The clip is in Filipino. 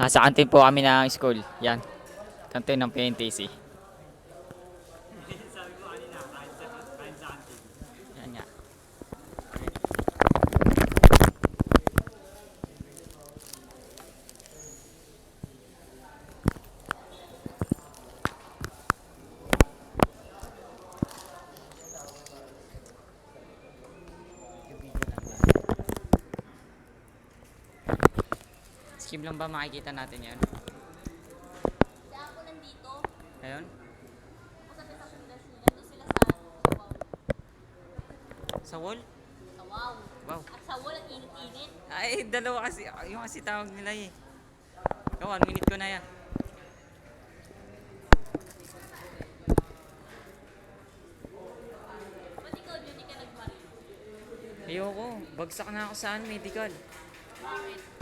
Ah, sa kantin po kami ng school. Yan. Kantin ng PNTC. Yan nga. Skim lang ba makikita natin yan? Kaya ako nandito, Ayun? ako sa sa sundas nila, doon sila sa wow. Sa wall? Sa wow. Wow. At sa wall, ang init-init. Ay, dalawa kasi. Yung kasi tawag nila eh. Ikaw, one minute ko na yan. Ba't ikaw, Judy, ka nagmarin? Ayoko. Bagsak na ako saan medical. Bakit?